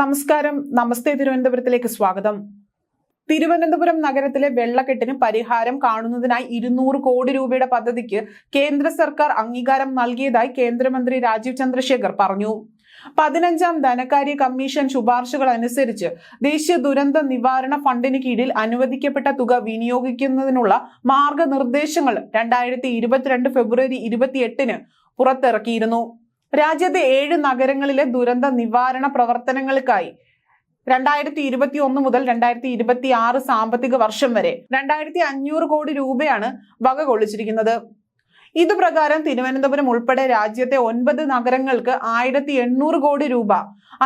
നമസ്കാരം. നമസ്തേ തിരുവനന്തപുരത്തിലേക്ക് സ്വാഗതം. തിരുവനന്തപുരം നഗരത്തിലെ വെള്ളക്കെട്ടിന് പരിഹാരം കാണുന്നതിനായി ഇരുന്നൂറ് കോടി രൂപയുടെ പദ്ധതിക്ക് കേന്ദ്ര സർക്കാർ അംഗീകാരം നൽകിയതായി കേന്ദ്രമന്ത്രി രാജീവ് ചന്ദ്രശേഖർ പറഞ്ഞു. പതിനഞ്ചാം ധനകാര്യ കമ്മീഷൻ ശുപാർശകൾ അനുസരിച്ച് ദേശീയ ദുരന്ത നിവാരണ ഫണ്ടിന് കീഴിൽ അനുവദിക്കപ്പെട്ട തുക വിനിയോഗിക്കുന്നതിനുള്ള മാർഗനിർദ്ദേശങ്ങൾ രണ്ടായിരത്തി ഇരുപത്തിരണ്ട് ഫെബ്രുവരി ഇരുപത്തിയെട്ടിന് പുറത്തിറക്കിയിരുന്നു. രാജ്യത്തെ ഏഴ് നഗരങ്ങളിലെ ദുരന്ത നിവാരണ പ്രവർത്തനങ്ങൾക്കായി രണ്ടായിരത്തി ഇരുപത്തി ഒന്ന് മുതൽ രണ്ടായിരത്തി ഇരുപത്തി ആറ് സാമ്പത്തിക വർഷം വരെ രണ്ടായിരത്തി അഞ്ഞൂറ് കോടി രൂപയാണ് വക കൊള്ളിച്ചിരിക്കുന്നത്. ഇതുപ്രകാരം തിരുവനന്തപുരം ഉൾപ്പെടെ രാജ്യത്തെ ഒൻപത് നഗരങ്ങൾക്ക് ആയിരത്തി എണ്ണൂറ് കോടി രൂപ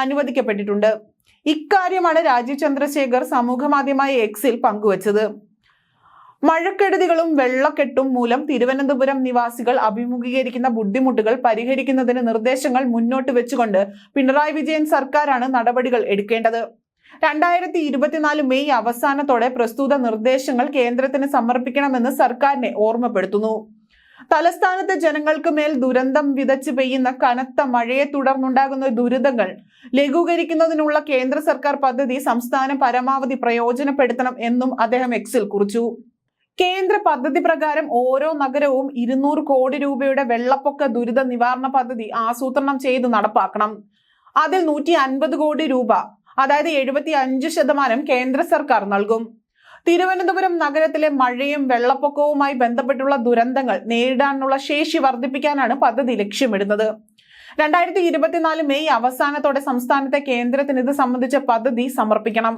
അനുവദിക്കപ്പെട്ടിട്ടുണ്ട്. ഇക്കാര്യമാണ് രാജീവ് ചന്ദ്രശേഖർ സമൂഹമാധ്യമമായ എക്സിൽ പങ്കുവച്ചത്. മഴക്കെടുതികളും വെള്ളക്കെട്ടും മൂലം തിരുവനന്തപുരം നിവാസികൾ അഭിമുഖീകരിക്കുന്ന ബുദ്ധിമുട്ടുകൾ പരിഹരിക്കുന്നതിന് നിർദ്ദേശങ്ങൾ മുന്നോട്ട് വെച്ചുകൊണ്ട് പിണറായി വിജയൻ സർക്കാരാണ് നടപടികൾ എടുക്കേണ്ടത്. രണ്ടായിരത്തി ഇരുപത്തിനാല് മെയ് അവസാനത്തോടെ പ്രസ്തുത നിർദ്ദേശങ്ങൾ കേന്ദ്രത്തിന് സമർപ്പിക്കണമെന്ന് സർക്കാരിനെ ഓർമ്മപ്പെടുത്തുന്നു. തലസ്ഥാനത്തെ ജനങ്ങൾക്ക് മേൽ ദുരന്തം വിതച്ച് പെയ്യുന്ന കനത്ത മഴയെ തുടർന്നുണ്ടാകുന്ന ദുരിതങ്ങൾ ലഘൂകരിക്കുന്നതിനുള്ള കേന്ദ്ര സർക്കാർ പദ്ധതി സംസ്ഥാനം പരമാവധി പ്രയോജനപ്പെടുത്തണം എന്നും അദ്ദേഹം എക്സിൽ കുറിച്ചു. കേന്ദ്ര പദ്ധതി പ്രകാരം ഓരോ നഗരവും ഇരുന്നൂറ് കോടി രൂപയുടെ വെള്ളപ്പൊക്ക ദുരിത നിവാരണ പദ്ധതി ആസൂത്രണം ചെയ്ത് നടപ്പാക്കണം. അതിൽ നൂറ്റി അൻപത് കോടി രൂപ അതായത് എഴുപത്തി അഞ്ച് ശതമാനം കേന്ദ്ര സർക്കാർ നൽകും. തിരുവനന്തപുരം നഗരത്തിലെ മഴയും വെള്ളപ്പൊക്കവുമായി ബന്ധപ്പെട്ടുള്ള ദുരന്തങ്ങൾ നേരിടാനുള്ള ശേഷി വർദ്ധിപ്പിക്കാനാണ് പദ്ധതി ലക്ഷ്യമിടുന്നത്. രണ്ടായിരത്തി ഇരുപത്തിനാല് മെയ് അവസാനത്തോടെ സംസ്ഥാനത്തെ കേന്ദ്രത്തിന് ഇത് സംബന്ധിച്ച പദ്ധതി സമർപ്പിക്കണം.